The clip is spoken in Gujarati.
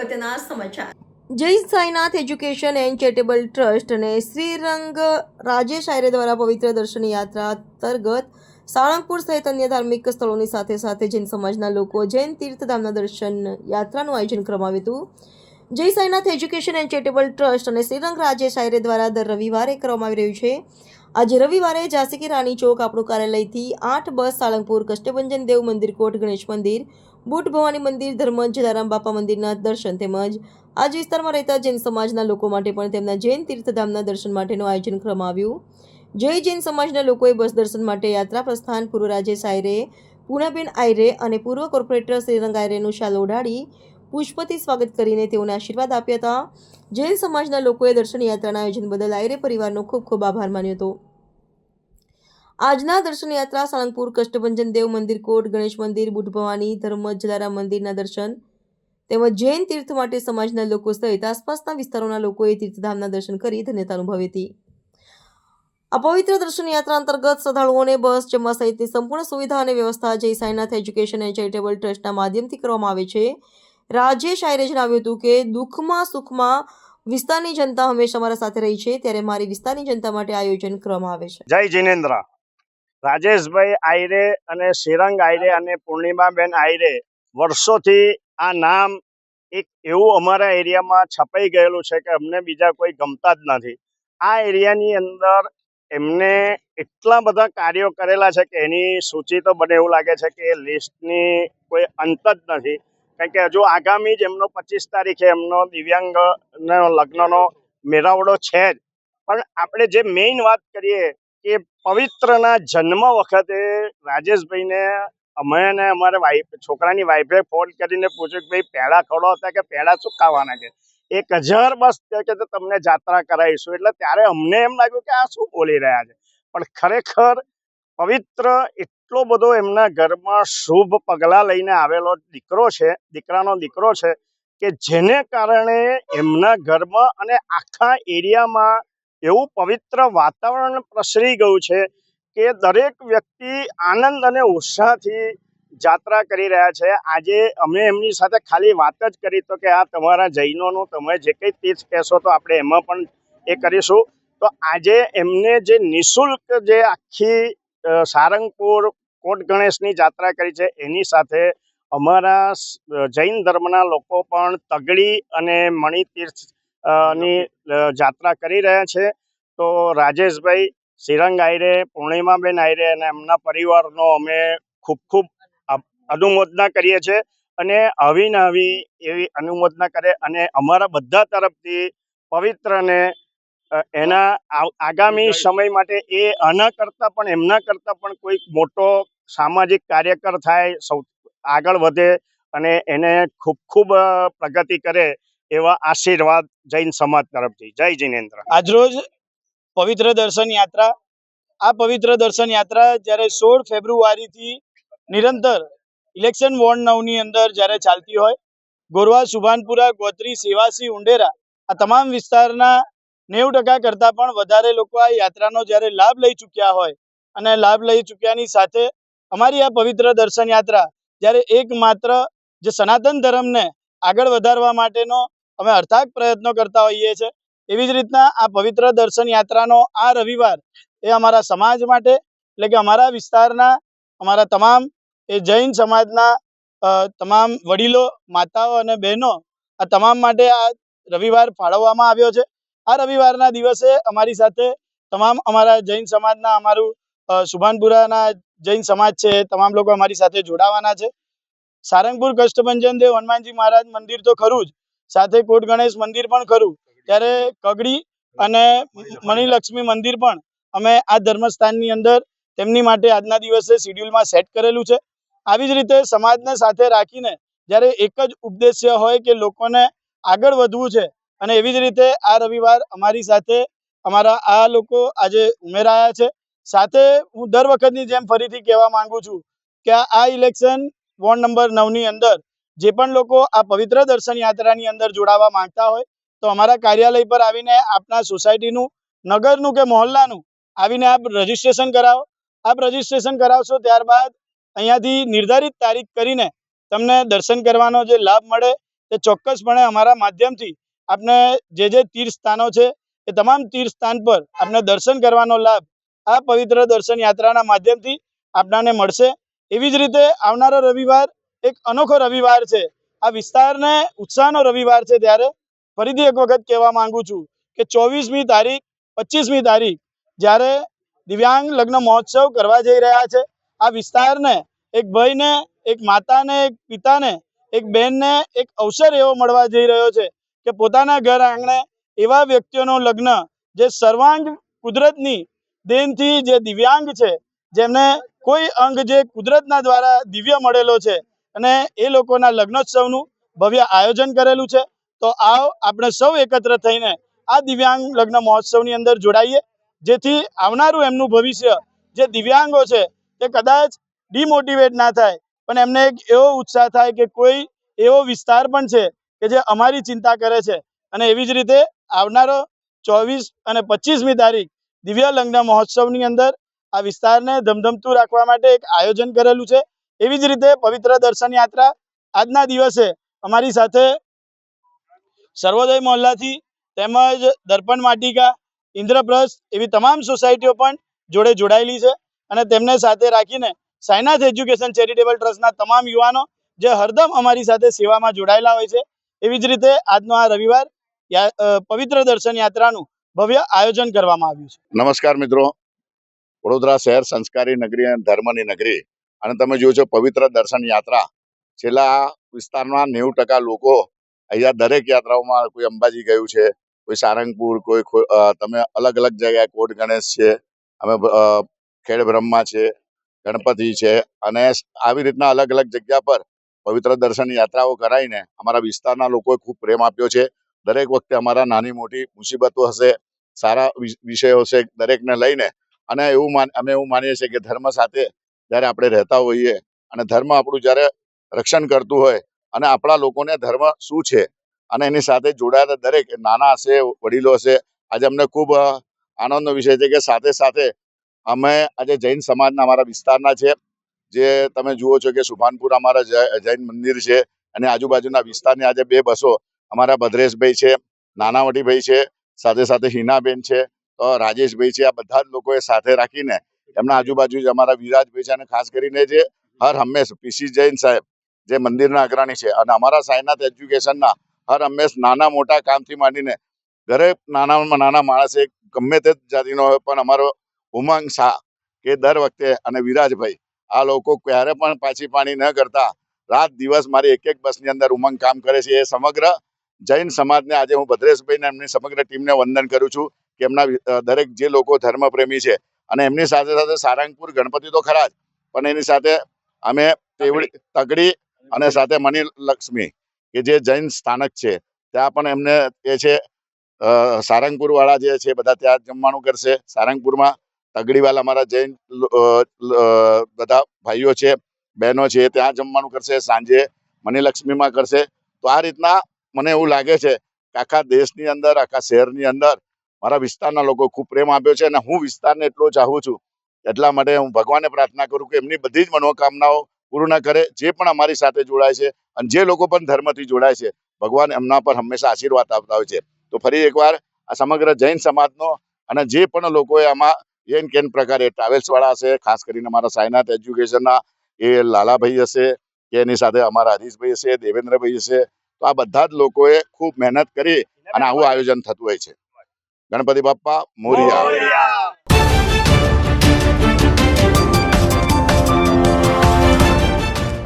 અગત્યના સમાચાર Jai Sainath education and charitable trust અને શ્રીરંગ રાજેશ આયરે દ્વારા પવિત્ર દર્શન યાત્રા અંતર્ગત સાળંગપુર સહિત અન્ય ધાર્મિક સ્થળોની સાથે સાથે જૈન સમાજના લોકો જૈન તીર્થધામના દર્શન યાત્રાનું આયોજન કરવામાં આવ્યું હતું. Jai Sainath education and charitable trust અને શ્રીરંગ રાજેશ આયરે દ્વારા દર રવિવારે કરવામાં આવી રહ્યું છે. આજે રવિવારે ઝાંસી રાણી ચોક આપણું કાર્યાલયથી આઠ બસ સાળંગપુર કષ્ટભંજન દેવ મંદિર કોટ ગણેશ મંદિર બુટ ભવાની મંદિર, ધર્મજ, જલારામ બાપા મંદિરના દર્શન તેમજ આજ વિસ્તારમાં રહેતા જૈન સમાજના લોકો માટે પણ તેમના જૈન તીર્થધામના દર્શન માટેનું આયોજન કરવામાં આવ્યું. જય જૈન સમાજના લોકોએ બસ દર્શન માટે યાત્રા પ્રસ્થાન, પૂર્વ રાજેશ આયરે, પૂનાબેન આયરે અને પૂર્વ કોર્પોરેટર શ્રીરંગ આયરેનું શાલ ઓઢાડી પુષ્પથી સ્વાગત કરીને તેઓને આશીર્વાદ આપ્યા હતા. જૈન સમાજના લોકોએ દર્શન યાત્રાના આયોજન બદલ આયરે પરિવારનો ખૂબ ખૂબ આભાર માન્યો હતો. આજના દર્શન યાત્રા સાળંગપુર, કષ્ટભંજન, દેવ મંદિર કોટ, ગણેશ મંદિર બુટ ભવાની ધર્મજ જલારામ મંદિરના દર્શન તેમજ જૈન તીર્થ માટે સમાજના લોકો સહિત આસપાસના વિસ્તારોના લોકોએ તીર્થધામના દર્શન કરી ધન્યતા અનુભવી હતી. આ પવિત્ર દર્શન યાત્રા અંતર્ગત શ્રદ્ધાળુઓને બસ, જમવા સહિતની સંપૂર્ણ સુવિધા અને વ્યવસ્થા જય સાઈનાથ એજ્યુકેશન એન્ડ ચેરિટેબલ ટ્રસ્ટના માધ્યમથી કરવામાં આવે છે. રાજેશ આયરે જણાવ્યું હતું કે દુઃખમાં સુખમાં વિસ્તારની જનતા હંમેશા મારા સાથે રહી છે, ત્યારે મારી વિસ્તારની જનતા માટે આયોજન કરવામાં આવે છે. જય જિનેન્દ્ર. રાજેશભાઈ આયરે અને શ્રીરંગ આયરે અને પૂર્ણિમાબેન આયરે વર્ષોથી આ નામ એક એવું અમારા એરિયામાં છપાઈ ગયેલું છે કે અમને બીજા કોઈ ગમતા જ નથી. આ એરિયાની અંદર એમને એટલા બધા કાર્યો કરેલા છે કે એની સૂચિ તો બને એવું લાગે છે કે લિસ્ટની કોઈ અંત જ નથી. કારણ કે હજુ આગામી જ એમનો પચીસ તારીખે એમનો દિવ્યાંગ લગ્નનો મેળાવડો છે જ. પણ આપણે જે મેઇન વાત કરીએ કે પવિત્રના જન્મ વખતે રાજેશભાઈને અમે ને અમારે વાઈફ છોકરાની વાઈફે ફોન કરીને પૂછ્યું કે ભાઈ પેડા ખવડો હતા કે પેડા શું ખાવાના કે એક હજાર બસ કે તમને જાત્રા કરાવીશું. એટલે ત્યારે અમને એમ લાગ્યું કે આ શું બોલી રહ્યા છે? પણ ખરેખર પવિત્ર એટલો બધો એમના ઘરમાં શુભ પગલાં લઈને આવેલો દીકરો છે, દીકરાનો દીકરો છે, કે જેને કારણે એમના ઘરમાં અને આખા એરિયામાં એવું પવિત્ર વાતાવરણ પ્રસરી ગયું છે કે દરેક વ્યક્તિ આનંદ અને ઉત્સાહથી જાત્રા કરી રહ્યા છે. આજે અમે એમની સાથે ખાલી વાત જ કરી તો કે આ તમારા જૈનોનું તમે જે કંઈ તીર્થ કહેશો તો આપણે એમાં પણ એ કરીશું. તો આજે એમને જે નિઃશુલ્ક જે આખી સારંગપુર કોટ ગણેશની જાત્રા કરી છે. એની સાથે અમારા જૈન ધર્મના લોકો પણ તગડી અને મણિતીર્થની જાત્રા કરી રહ્યા છે. તો રાજેશભાઈ શ્રીરંગ આયરે, પૂર્ણિમાબેન આયરે અને એમના પરિવારનો અમે ખૂબ ખૂબ અનુમોદના કરીએ છીએ અને આવી ને આવી એવી અનુમોદના કરે અને અમારા બધા તરફથી પવિત્રને એના આગામી સમય માટે એ આના કરતાં પણ એમના કરતાં પણ કોઈક મોટો સામાજિક કાર્યકર થાય સૌ આગળ વધે અને એને ખૂબ ખૂબ પ્રગતિ કરે એવા આશીર્વાદ જૈન સમાજ તરફથી. જય જિનેન્દ્ર. આજરોજ પવિત્ર દર્શન યાત્રા આ પવિત્ર દર્શન યાત્રા જ્યારે સોળ ફેબ્રુઆરીથી નિરંતર ઇલેક્શન વોર્ડ નવની અંદર જ્યારે ચાલતી હોય ગોરવા સુભાનપુરા ગોત્રી સેવાસી ઉંડેરા આ તમામ વિસ્તારના નેવું ટકા કરતાં પણ વધારે લોકો આ યાત્રાનો જ્યારે લાભ લઈ ચૂક્યા હોય અને લાભ લઈ ચૂક્યાની સાથે અમારી આ પવિત્ર દર્શન યાત્રા જ્યારે એકમાત્ર જે સનાતન ધર્મને આગળ વધારવા માટેનો અમે અર્થાત પ્રયત્નો કરતા હોઈએ છીએ એવી જ રીતના આ પવિત્ર દર્શન યાત્રાનો આ રવિવાર એ અમારા સમાજ માટે એટલે કે અમારા વિસ્તારના અમારા તમામ એ જૈન સમાજના તમામ વડીલો, માતાઓ અને બહેનો આ તમામ માટે આ રવિવાર ફાળવવામાં આવ્યો છે. આ રવિવારના દિવસે અમારી સાથે તમામ અમારા જૈન સમાજના અમારું અ, સુભાનપુરાના જૈન સમાજ છે તમામ લોકો અમારી સાથે જોડાવાના છે. સારંગપુર કષ્ટભંજન દેવ હનુમાનજી મહારાજ મંદિર તો ખરું જ સાથે કોટ ગણેશ મંદિર પણ ખરું. ત્યારે કગડી અને મણિલક્ષ્મી મંદિર પણ અમે આ ધર્મસ્થાનની અંદર તેમની માટે આજના દિવસે શિડ્યુલમાં સેટ કરેલું છે. આવી જ રીતે સમાજને સાથે રાખીને જ્યારે એક જ ઉપદેશ્ય હોય કે લોકોને આગળ વધવું છે અને એવી જ રીતે આ રવિવાર અમારી સાથે અમારા આ લોકો આજે ઉમેરાયા છે. સાથે હું દર વખતની જેમ ફરીથી કહેવા માંગુ છું કે આ- ઇલેક્શન વોર્ડ નંબર નવની અંદર જે પણ લોકો આ પવિત્ર દર્શન યાત્રાની અંદર જોડાવા માંગતા હોય તો અમારા કાર્યાલય પર આવીને આપના સોસાયટીનું, નગરનું કે મહોલ્લાનું આવીને આપ રજીસ્ટ્રેશન કરાવો. આપ રજીસ્ટ્રેશન કરાવશો ત્યારબાદ અહીંયાથી નિર્ધારિત તારીખ કરીને તમને દર્શન કરવાનો જે લાભ મળે તે ચોક્કસપણે અમારા માધ્યમથી આપને જે જે તીર્થ સ્થાનો છે, એ તમામ તીર્થ સ્થાન પર આપને દર્શન કરવાનો લાભ આ પવિત્ર દર્શન યાત્રાના માધ્યમથી આપણાને મળશે. એવી જ રીતે આવનારો રવિવાર એક અનોખો રવિવાર છે. આ વિસ્તારને ઉત્સાહનો રવિવાર છે ત્યારે ફરીથી એક વખત કહેવા માંગુ છું કે ચોવીસમી તારીખ પચીસમી તારીખ જ્યારે દિવ્યાંગ લગ્ન મહોત્સવ કરવા જઈ રહ્યા છે, આ વિસ્તારને એક ભાઈને, એક માતાને, એક પિતાને, એક બહેનને એક અવસર એવો મળવા જઈ રહ્યો છે. કે પોતાના ઘર આંગણે એવા વ્યક્તિઓનું લગ્ન જે સર્વાંગ કુદરતની દેનથી જે દિવ્યાંગ છે, જેમને કોઈ અંગ જે કુદરતના દ્વારા દિવ્ય મળેલો છે અને એ લોકોના લગ્નોત્સવનું ભવ્ય આયોજન કરેલું છે, તો આવો આપણે સૌ એકત્ર થઈને આ દિવ્યાંગ લગ્ન મહોત્સવની અંદર જોડાઈએ, જેથી આવનારું એમનું ભવિષ્ય જે દિવ્યાંગો છે તે કદાચ ડિમોટિવેટ ના થાય, પણ એમને એક એવો ઉત્સાહ થાય કે કોઈ એવો વિસ્તાર પણ છે કે જે અમારી ચિંતા કરે છે. અને એવી જ રીતે આવનારો ચોવીસ અને પચીસમી તારીખ દિવ્ય લગ્ન મહોત્સવની અંદર આ વિસ્તારને ધમધમતું રાખવા માટે એક આયોજન કરેલું છે. એવી જ રીતે પવિત્ર દર્શન યાત્રા આજના દિવસે અમારી સાથે સર્વોદય મહોલ્લાથી તેમજ દર્પણ માટીકા, ઇન્દ્રપ્રસ્થ એવી તમામ સોસાયટીઓ પણ જોડે જોડાયેલી છે. અને તેમને સાથે રાખીને સાયનાથ એજ્યુકેશન ચેરિટેબલ ટ્રસ્ટના તમામ યુવાનો જે હરદમ અમારી સાથે સેવામાં જોડાયેલા હોય છે. એવી જ રીતે આજનો આ રવિવાર પવિત્ર દર્શન યાત્રાનું ભવ્ય આયોજન કરવામાં આવ્યું છે. નમસ્કાર મિત્રો. વડોદરા શહેર સંસ્કારી નગરી અને ધર્મની નગરી. અને તમે જોયો છો પવિત્ર દર્શન યાત્રા. છેલ્લા વિસ્તારના નેવું ટકા લોકો અહીંયા દરેક યાત્રાઓમાં કોઈ અંબાજી ગયું છે, કોઈ સારંગપુર, કોઈ તમે અલગ અલગ જગ્યાએ કોટ ગણેશ છે, અમે ખેડ બ્રહ્મા છે, ગણપતિ છે અને આવી રીતના અલગ અલગ જગ્યા પર પવિત્ર દર્શન યાત્રાઓ કરાવીને અમારા વિસ્તારના લોકોએ ખૂબ પ્રેમ આપ્યો છે. દરેક વખતે અમારા નાની મોટી મુસીબતો હશે, સારા વિષયો હશે દરેકને લઈને. અને એવું અમે એવું માનીએ છીએ કે ધર્મ સાથે જ્યારે આપણે રહેતા હોઈએ અને ધર્મ આપણું જ્યારે રક્ષણ કરતું હોય અને આપણા લોકોને ધર્મ શું છે અને એની સાથે જોડાયેલા દરેક નાના હશે, વડીલો હશે, આજે અમને ખૂબ આનંદનો વિષય છે કે સાથે સાથે અમે આજે જૈન સમાજના અમારા વિસ્તારના છે. જે તમે જુઓ છો કે સુભાનપુર અમારા જૈન મંદિર છે અને આજુબાજુના વિસ્તારની આજે બે બસો અમારા ભદ્રેશભાઈ છે, નાનાવટીભાઈ છે, સાથે સાથે હિનાબેન છે, તો રાજેશભાઈ છે, આ બધા જ લોકોએ સાથે રાખીને એમના આજુબાજુ જ અમારા વિરાજભાઈ છે અને ખાસ કરીને જે હર હંમેશ પીસી જૈન સાહેબ જે મંદિરના અગ્રણી છે અને અમારા સાઈનાથ એજ્યુકેશનના હર હંમેશ નાના મોટા કામથી માંડીને દરેક નાનામાં નાના માણસે ગમે તે જાતિનો પણ અમારો ઉમંગ શાહ કે દર વખતે અને વિરાજભાઈ આ લોકો ક્યારે પણ પાછી પાણી ન કરતા. રાત દિવસ મારી એક એક બસની અંદર ઉમંગ કામ કરે છે. એ સમગ્ર જૈન સમાજને આજે હું ભદ્રેશભાઈને એમની સમગ્ર ટીમને વંદન કરું છું કે એમના દરેક જે લોકો ધર્મપ્રેમી છે અને એમની સાથે સાથે સારંગપુર ગણપતિ તો ખરા જ, પણ એની સાથે અમે તેવડી તગડી અને સાથે મની લક્ષ્મી કે જે જૈન સ્થાનક છે. ત્યાં પણ એમને એ છે સારંગપુર વાળા જે છે બધા ત્યાં જમવાનું કરશે. સારંગપુરમાં તગડીવાલા અમારા જૈન બધા ભાઈઓ છે, બહેનો છે ત્યાં જમવાનું કરશે, સાંજે મનીલક્ષ્મીમાં કરશે. તો આ રીતના મને એવું લાગે છે કે આખા દેશની અંદર, આખા શહેરની અંદર મારા વિસ્તારના લોકો ખૂબ પ્રેમ આપ્યો છે અને હું વિસ્તારને એટલો ચાહું છું. એટલા માટે હું ભગવાનને પ્રાર્થના કરું કે એમની બધી જ મનોકામનાઓ પૂર્ણ કરે, જે પણ અમારી સાથે જોડાય છે અને જે લોકો પણ ધર્મથી જોડાય છે, ભગવાન એમના પર હંમેશા આશીર્વાદ આપતા હોય છે. તો ફરી એકવાર આ સમગ્ર જૈન સમાજનો અને જે પણ લોકોએ આમાં એન કેન પ્રકારે ટ્રાવેલ્સ વાળા હશે, ખાસ કરીને અમારા સાયનાથ એજ્યુકેશનના એ લાલાભાઈ હશે, કે એની સાથે અમારા હરીશભાઈ હશે, દેવેન્દ્રભાઈ હશે, તો આ બધા જ લોકોએ ખૂબ મહેનત કરી અને આવું આયોજન થતું હોય છે ગણપતિ બાપ્પા મોરિયા.